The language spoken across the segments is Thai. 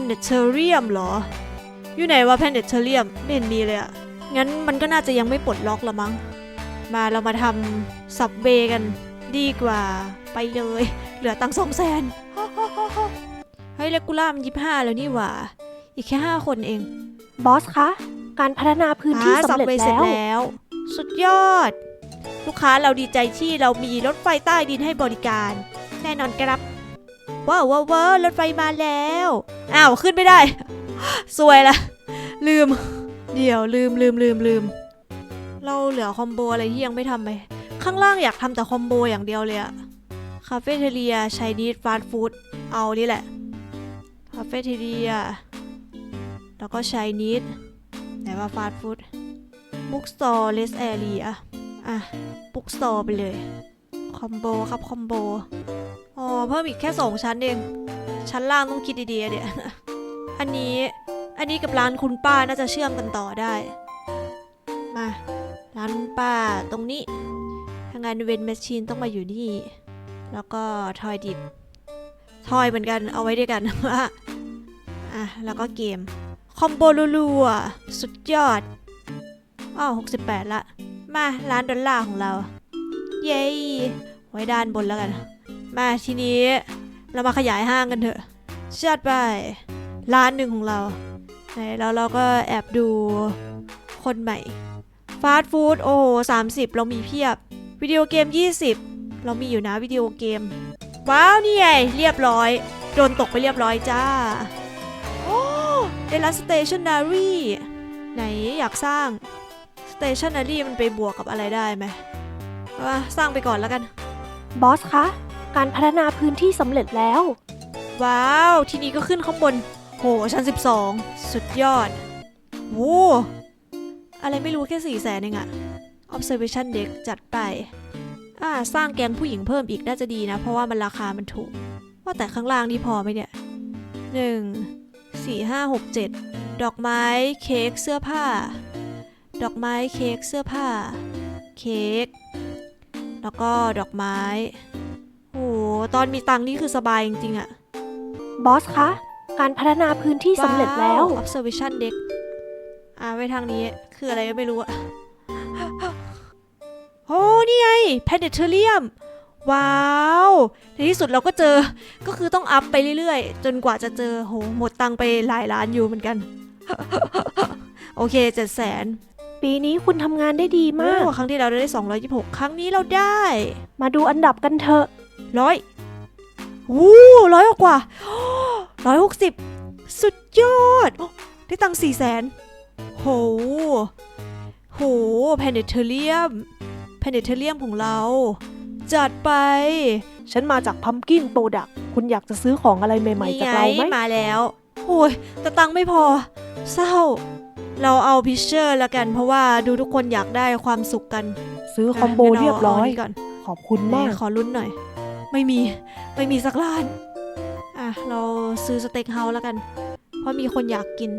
นเดเทเรียมเหรอ อยู่ไหนวะแพนเดเทเรียมไม่เห็นมีเลยอะงั้นมันก็น่าจะยังไม่ปลดล็อกละมั้ง มาเรามาทำสับเบกันดีกว่าไปเลย เหลือตังสองแสนเฮ้ยเลกูล่ามันยี่ห้าแล้วนี่หว่า อีกแค่ห้าคนเอง บอสคะ การพัฒนาพื้นที่อ่าสำเร็จ Subway เสร็จแล้วแล้ว สุดยอด ลูกค้าเราดีใจที่เรามีรถไฟใต้ดินให้บริการ แน่นอนครับ ว้าวว้าวรถไฟมาแล้วอ้าวขึ้นไม่ได้ สวยละลืม เดี๋ยวลืมลืมลืมลืมเราเหลือคอมโบอะไรที่ยังไม่ทำไปข้างล่างอยากทำแต่คอมโบอย่างเดียวเลยอะคาเฟ่เทเรียชายนีดฟาสต์ฟู้ดเอานี่แหละคาเฟ่เทเรียแล้วก็ชายนีดไหนว่าฟาสต์ฟู้ดบุ๊กสโตร์เลสแอรีอะอะบุ๊กสโตร์ไปเลย คอมโบครับคอมโบ เพิ่มอีกแค่สองชั้นเอง ชั้นล่างต้องคิดดีๆเดี๋ยวอันนี้ อันนี้กับร้านคุณป้าน่าจะเชื่อมกันต่อได้ มา ร้านคุณป้าตรงนี้ทางงานเวนแมชชีนต้องมาอยู่นี่ แล้วก็ทอยดิบ ทอยเหมือนกันเอาไว้ด้วยกันว่าอะ แล้วก็เกม คอมโบรัวๆสุดยอดอ้าว68 ละ มาร้านดอลลาร์ของเรา เย้ไว้ด้านบนแล้วกัน มาทีนี้ เรามาขยายห้างกันเถอะชัดไปร้านหนึ่งของเราไหนแล้วเราก็แอบดูคนใหม่ ฟาสต์ฟู้ดโอ้โห30เรามีเพียบ วิดีโอเกม 20 เรามีอยู่นะวิดีโอเกม ว้าวนี่ไงเรียบร้อย โดนตกไปเรียบร้อยจ้า โอ้ได้ร้านสเตชันนารีไหนอยากสร้าง stationery มันไปบวกกับอะไรได้ไหมว่าสร้างไปก่อนแล้วกัน บอสคะ การพัฒนาพื้นที่สำเร็จแล้ว ว้าว ทีนี้ก็ขึ้นข้างบน โหชั้น 12 สุดยอดโว้อะไรไม่รู้แค่4ี่แสนเองอะ observation deck จัดไป อ่า สร้างแกงผู้หญิงเพิ่มอีกน่าจะดีนะ เพราะว่ามันราคามันถูก ว่าแต่ข้างล่างนี่พอไหมเนี่ย1 4 5 6 7ดอกไม้เค้กเสื้อผ้า ดอกไม้เค้กเสื้อผ้า เค้ก แล้วก็ดอกไม้ ตอนมีตังค์นี่คือสบายจริงๆอะบอสคะ การพัฒนาพื้นที่สำเร็จแล้ว ว้า observation deck อ่าไว้ทางนี้ คืออะไรก็ไม่รู้อะโอ้นี่ไง planetarium ว้าวในที่สุดเราก็เจอ ก็คือต้องอัพไปเรื่อยๆ จนกว่าจะเจอโหหมดตังค์ไปหลายล้านอยู่เหมือนกัน โอเคเจ็ดแสนปีนี้คุณทำงานได้ดีมาก ครั้งที่เราได้ 226 ครั้งนี้เราได้ มาดูอันดับกันเถอะ ร้อยวู้ร้อยกว่าร้อยหกสิบสุดยอดโอ้ได้ตังค์สี่แสนโห โหแพนเดเทเรียมแพนเดเทเรียมของเรา จัดไป ฉันมาจากพัมกินโปรดักคุณอยากจะซื้อของอะไรใหม่ๆ จากเราไหมมาแล้วโอ้ยแต่ตังค์ไม่พอ เศร้า เราเอาพิเชอร์ละกัน เพราะว่าดูทุกคนอยากได้ความสุขกัน ซื้อคอมโบะงั้นเรียบร้อยานี่ก่อนขอบคุณมาก ขอลุ้นหน่อย ไม่มี ไม่มีสักร้าน อะ เราซื้อสเต็กเฮาส์แล้วกัน เพราะมีคนอยากกิน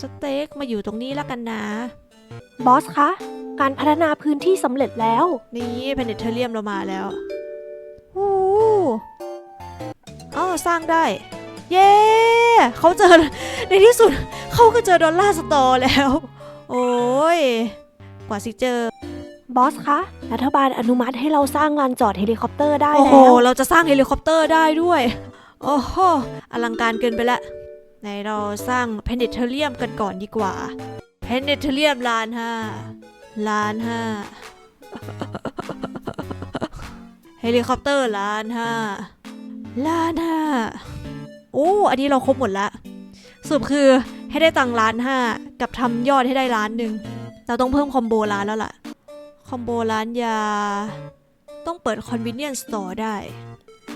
สเต็กมาอยู่ตรงนี้แล้วกันนะ บอสคะ การพัฒนาพื้นที่สำเร็จแล้ว นี่แพนเนเทเรียมเรามาแล้วโอ้อ๋อสร้างได้ เย้เขาเจอ ในที่สุดเขาก็เจอดอลลาร์สตอร์แล้ว โอ้ย กว่าสิเจอ บอสคะ รัฐบาลอนุมัติให้เราสร้างลานจอดเฮลิคอปเตอร์ได้โอ้โหแล้วเราจะสร้างเฮลิคอปเตอร์ได้ด้วย โอ้โห อลังการเกินไปละไหนเราสร้างเพนเนเทเรียมกันก่อนดีกว่า เพนเนเทเรียมล้านห้าล้านห้าเฮลิคอปเตอร์ล้านห้าล้านห้าโอ้ อันนี้เราครบหมดละสรุปคือให้ได้ตังล้านห้ากับทำยอดให้ได้ล้านหนึ่ง เราต้องเพิ่มคอมโบร้านแล้วล่ะ อมโบร้านยา ต้องเปิด convenience store ได้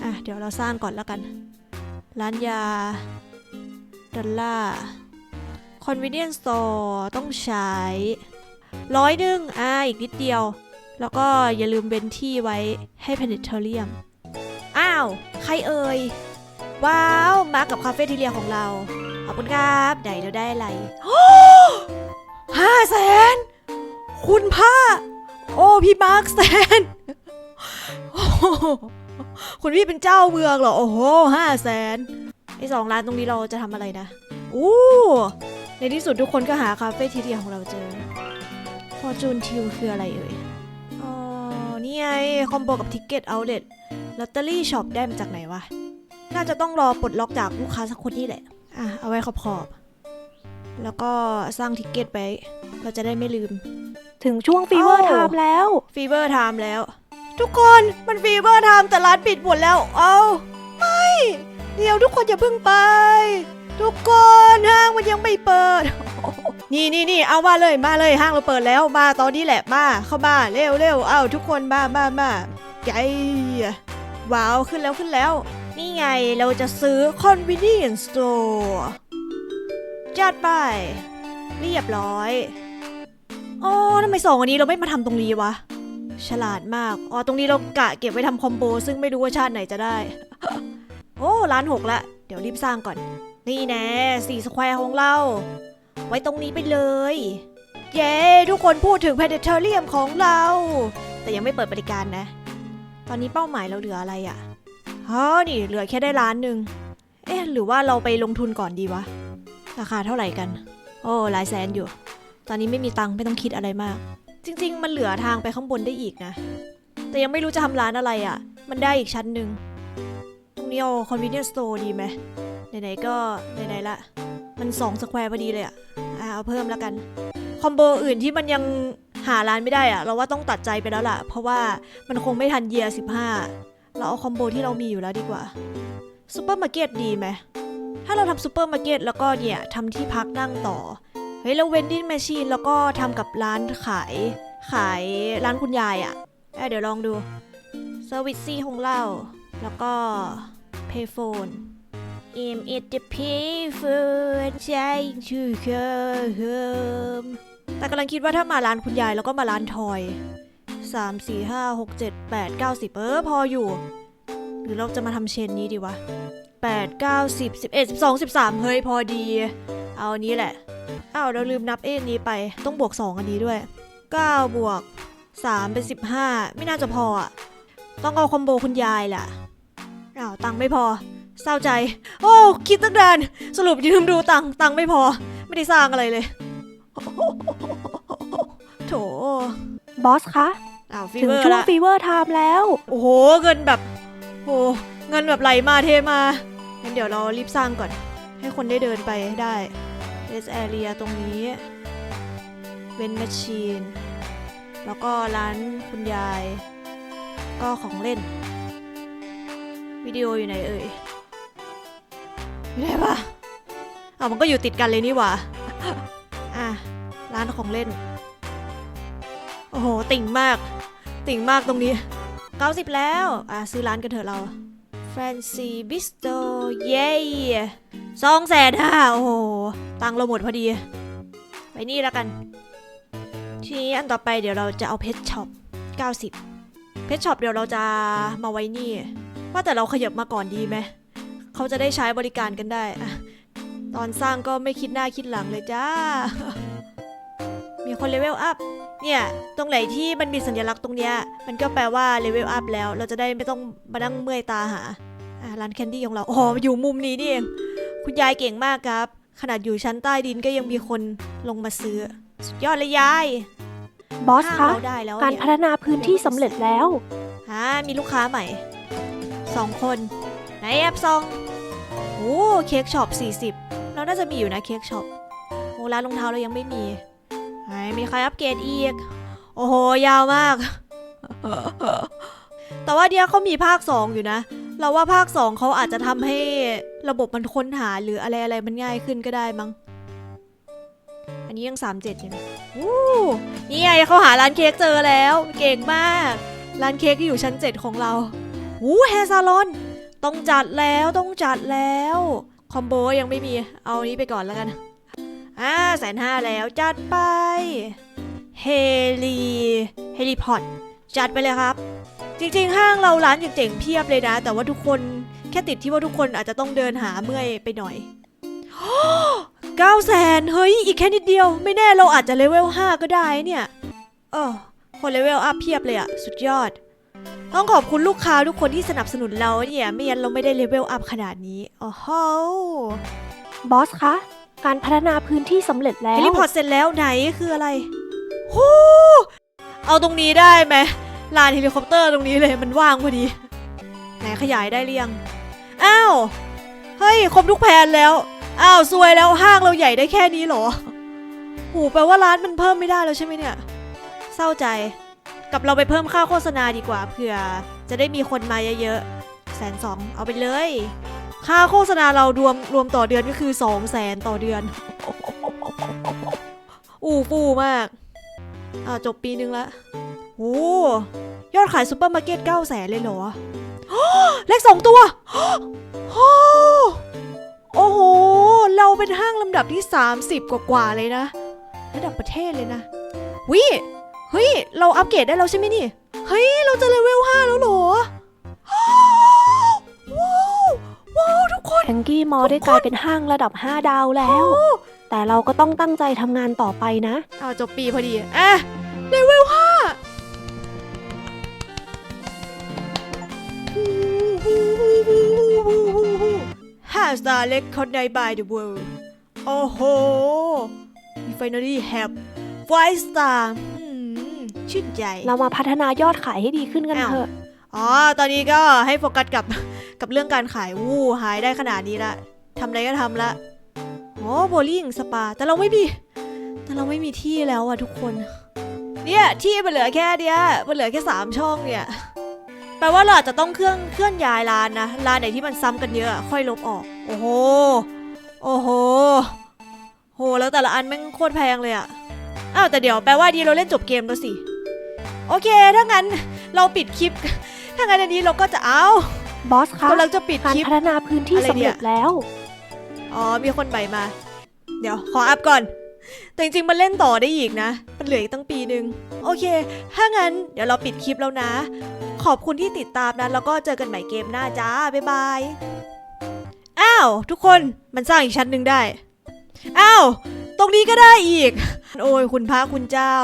อะ เดี๋ยวเราสร้างก่อนแล้วกัน ร้านยา ดอลลาร์ convenience store ต้องใช้ร้อยหนึ่งอ่าอีกนิดเดียว แล้วก็อย่าลืมเบนที่ไว้ให้ planetarium อ้าว ใครเอ่ย ว้าว มากับคาเฟ่ทีเรียของเรา ขอบคุณครับ ไหนเราได้อะไรห้าแสน คุณพ่า โอ้พี่มาร์คแสนโอ้โหคุณพี่เป็นเจ้าเมืองเหรอ โอ้โหห้าแสนไอสองร้านตรงนี้เราจะทำอะไรนะอู้ในที่สุดทุกคนก็หาคาเฟ่ทีเดียวของเราเจอ Fortune t i l คืออะไรเอ่ยอ๋อนี่ไงคอมโบกับทิกเก็ตเอาเล t ลอตเตอรี่ช็อปได้มาจากไหนวะ น่าจะต้องรอปลดล็อกจากลูกค้าสักคนนี่แหละ อะ เอาไว้ขอบขอบ แล้วก็สร้างทิกเก็ตไป เราจะได้ไม่ลืม ถึงช่วงฟีเวอร์เอ้าไทม์แล้ว ฟีเวอร์ไทม์แล้ว ทุกคนมันฟีเวอร์ไทม์แต่ร้านปิดหมดแล้ว เอาไม่ เดี๋ยวทุกคนอย่าเพิ่งไป ทุกคนห้างมันยังไม่เปิด นี่นี่นี่เอามาเลยมาเลยห้างเราเปิดแล้วมาตอนนี้แหละมาเข้ามาเร็วเร็วเอาทุกคนมามามาใจว้าวขึ้นแล้วขึ้นแล้ว นี่ไงเราจะซื้อ convenience store จัดไป เรียบร้อย อ๋อทำไมสองอันนี้เราไม่มาทำตรงนี้วะ ฉลาดมาก อ๋อ ตรงนี้เรากะเก็บไว้ทำคอมโบ ซึ่งไม่รู้ว่าชาติไหนจะได้ โอ้ร้านหกละ เดี๋ยวรีบสร้างก่อน นี่แน่สี่สแควร์ของเรา ไว้ตรงนี้ไปเลย เย้ ทุกคนพูดถึงแพเดเทเรียมของเรา แต่ยังไม่เปิดบริการนะ ตอนนี้เป้าหมายเราเหลืออะไรอะ่ะอ๋อนี่เหลือแค่ได้ล้านหนึ่ง เอ๊ะ หรือว่าเราไปลงทุนก่อนดีวะ ราคาเท่าไหร่กัน โอ้หลายแสนอยู่ ตอนนี้ไม่มีตังค์ไม่ต้องคิดอะไรมาก จริง ๆ มันเหลือทางไปข้างบนได้อีกนะ แต่ยังไม่รู้จะทำร้านอะไรอะ่ะ มันได้อีกชั้นหนึ่งตรงนี้เอา convenience store ดีไหมไหนๆก็ไหนๆละ มันสองสแควร์พอดีเลยอะอะเอาเพิ่มแล้วกัน คอมโบอื่นที่มันยังหาร้านไม่ได้อะเราว่าต้องตัดใจไปแล้วล่ะ เพราะว่ามันคงไม่ทันเยียร์สิบห้าเราเอาคอมโบที่เรามีอยู่แล้วดีกว่าซูเปอร์มาร์เก็ตดีไหมถ้าเราทำซูเปอร์มาร์เก็ตแล้วก็เนี่ยทำที่พักนั่งต่อ เฮ้ยแล้วเวนดิ้งแมชชีนแล้วก็ทำกับร้านขาย ขายร้านคุณยายอะ่ะเดี๋ยวลองดูเซอร์วิสซี่ของเรา แล้วก็เพย์โฟน im it the payphone ใช่ชื่อเคมแต่กำลังคิดว่าถ้ามาร้านคุณยายแล้วก็มาร้านทอย 3 4 5 6 7 8 9 10 เออพออยู่ หรือเราจะมาทำเชนนี้ดีวะ 8 9 10 11 12 13 เฮ้ยพอดี เอาอันนี้แหละ อ้าวเราลืมนับเอ็นนี้ไปต้องบวก 2 อันนี้ด้วย 9 บวก 3 เป็น 15 ไม่น่าจะพออะ ต้องเอาคอมโบคุณยายแหละอ้าวตังค์ไม่พอ เศร้าใจ โอ้คิดตั้งนานสรุปยืมดูตังค์ตังค์ไม่พอ ไม่ได้สร้างอะไรเลยโถบอสคะอ้าวฟีถึงเวอร์ช่วงละฟีเวอร์ไทม์แล้ว โอ้โหเงินแบบโหเงินแบบไหลมาเทมางั้นเดี๋ยวเรารีบสร้างก่อน ให้คนได้เดินไปได้เ s ส area ตรงนี้เวนแมชชีนแล้วก็ร้านคุณยาย ก็ของเล่น วิดีโออยู่ไหนเอ่ยอยู่ไหนวะอะมันก็อยู่ติดกันเลยนี่หว่าอะร้านของเล่น โอ้โห ติ่งมาก ติ่งมากตรงนี้ 90 แล้ว อะ ซื้อร้านกันเถอะเรา Fancy Bistro เย้ สองแสนห้าโอ้โห ตังเราหมดพอดี ไปนี่แล้วกัน ทีนี้อันต่อไปเดี๋ยวเราจะเอาเพชรช็อป90 เพชรช็อปเดี๋ยวเราจะมาไว้นี่ ว่าแต่เราขยับมาก่อนดีไหม เขาจะได้ใช้บริการกันได้ ตอนสร้างก็ไม่คิดหน้าคิดหลังเลยจ้า มีคนเลเวลอัพเนี่ยตรงไหนที่มันมีสัญลักษณ์ตรงเนี้ยมันก็แปลว่าเลเวลอัพแล้ว เราจะได้ไม่ต้องมานั่งเมื่อยตาหาอ่าร้านแคนดี้ของเราอ๋ออยู่มุมนี้นี่เอง คุณยายเก่งมากครับ ขนาดอยู่ชั้นใต้ดินก็ยังมีคนลงมาซื้อ สุดยอดเลยยายบอสห้างคะ เราได้แล้วการเนี่ยพัฒนาพื้นที่สำเร็จแล้ว อ่ามีลูกค้าใหม่สองคนไหนแอปซองโอ้เค้กช็อป40 เราน่าจะมีอยู่นะเค้กช็อปโอ้ร้านรองเท้าเรายังไม่มีไหนมีใครอัปเกรดอีก โอ้โห ยาวมาก แต่ว่าเดียวเขามีภาค 2 อยู่นะ เราว่าภาค 2เขาอาจจะทำให้ระบบมันค้นหาหรืออะไรอะไรมันง่ายขึ้นก็ได้มั้ง อันนี้ยัง 37อยู่นะอู้นี่ไงเขาหาร้านเค้กเจอแล้ว เก่งมาก ร้านเค้กที่อยู่ชั้น 7 ของเราอู้แฮร์ซาลอน ต้องจัดแล้วต้องจัดแล้ว คอมโบยังไม่มี เอานี้ไปก่อนแล้วกันอ่าแสนห้าแล้วจัดไป เฮลี เฮลีพอดจัดไปเลยครับ จริงๆ ห้างเราร้านเจ๋งๆเพียบเลยนะ แต่ว่าทุกคนแค่ติดที่ว่าทุกคนอาจจะต้องเดินหาเมื่อยไปหน่อยเก้าแสนเฮ้ย อีกแค่นิดเดียว ไม่แน่เราอาจจะเลเวล5ก็ได้เนี่ยเออคนเลเวลอัพเพียบเลยอะสุดยอด ต้องขอบคุณลูกค้าทุกคนที่สนับสนุนเราเนี่ยไม่งั้นเราไม่ได้เลเวลอัพขนาดนี้โอ้โหบอสคะ การพัฒนาพื้นที่สำเร็จแล้เฮวลิพอร์ตเสร็จแล้วไหนคืออะไรฮู้เอาตรงนี้ได้ไหม ลานเฮลิคอปเตอร์ตรงนี้เลยมันว่างพอดี ไหนขยายได้หรือยัง อ้าว เฮ้ยครบทุกแผนแล้ว อ้าวซวยแล้วห้างเราใหญ่ได้แค่นี้เหรอโหแปลว่าร้านมันเพิ่มไม่ได้แล้วใช่ไหมเนี่ย เศร้าใจ กับเราไปเพิ่มค่าโฆษณาดีกว่าเผื่อ จะได้มีคนมาเยอะๆแสนสองเอาไปเลย ค่าโฆษณาเรารวมรวมต่อเดือนก็คือสองแสนต่อเดือน อู้ฟู่มาก อ่าจบปีนึงละ โอ้ยอดขายซูเปอร์มาร์เก็ต9แสนเลยเหรอเลขสองตัวโอ้โห เราเป็นห้างลำดับที่ 30 กว่าๆเลยนะ ระดับประเทศเลยนะ วิ เฮ้ย เราอัปเกรดได้แล้วใช่ไหมนี่ เฮ้ย เราจะเลเวล 5 แล้วเหรอ ว้าว ว้าว ทุกคน แองกี้มอได้กลายเป็นห้างระดับ 5 ดาวแล้ว แต่เราก็ต้องตั้งใจทำงานต่อไปนะ อ้าวจบปีพอดี อะ สตาร์เล็กคนใน by the world โอ้โห we finally have five star อืมชื่นใจ เรามาพัฒนายอดขายให้ดีขึ้นกันอ้าวเถอะ อ๋อ ตอนนี้ก็ให้โฟกัสกับกับเรื่องการขายวู้หายได้ขนาดนี้ละทำอะไรก็ทำละอ๋อโบลิ่งสปา แต่เราไม่มี แต่เราไม่มีที่แล้วอะทุกคน เนี่ย ที่มันเหลือแค่เนี้ยมันเหลือแค่สามช่องเนี่ย แปลว่าเราอาจจะต้องเครื่องเคลื่อนย้ายร้านนะร้านไหนที่มันซ้ำกันเยอะอะค่อยลบออก โอ้โห โอ้โห โหแล้วแต่ละอันแม่งโคตรแพงเลยอะอ้าวแต่เดี๋ยวแปลว่าดีเราเล่นจบเกมแล้วสิ โอเคถ้างั้นเราปิดคลิป ถ้างั้นอันนี้เราก็จะเอาบอสคะกำลังจะปิดการคลิปพัฒนาพื้นที่อะไรสำเนี่เร็ยจแล้ว อ๋อมีคนใหม่มา เดี๋ยวขออัพก่อน แต่จริงๆมันเล่นต่อได้อีกนะ มันเหลืออีกตั้งปีหนึ่งโอเค ถ้างั้นเดี๋ยวเราปิดคลิปแล้วนะ ขอบคุณที่ติดตามนะ แล้วก็เจอกันใหม่เกมหน้าจ้า บ๊ายบาย อ้าว ทุกคนมันสร้างอีกชั้นหนึ่งได้ อ้าว ตรงนี้ก็ได้อีก โอ้ยคุณพระคุณเจ้า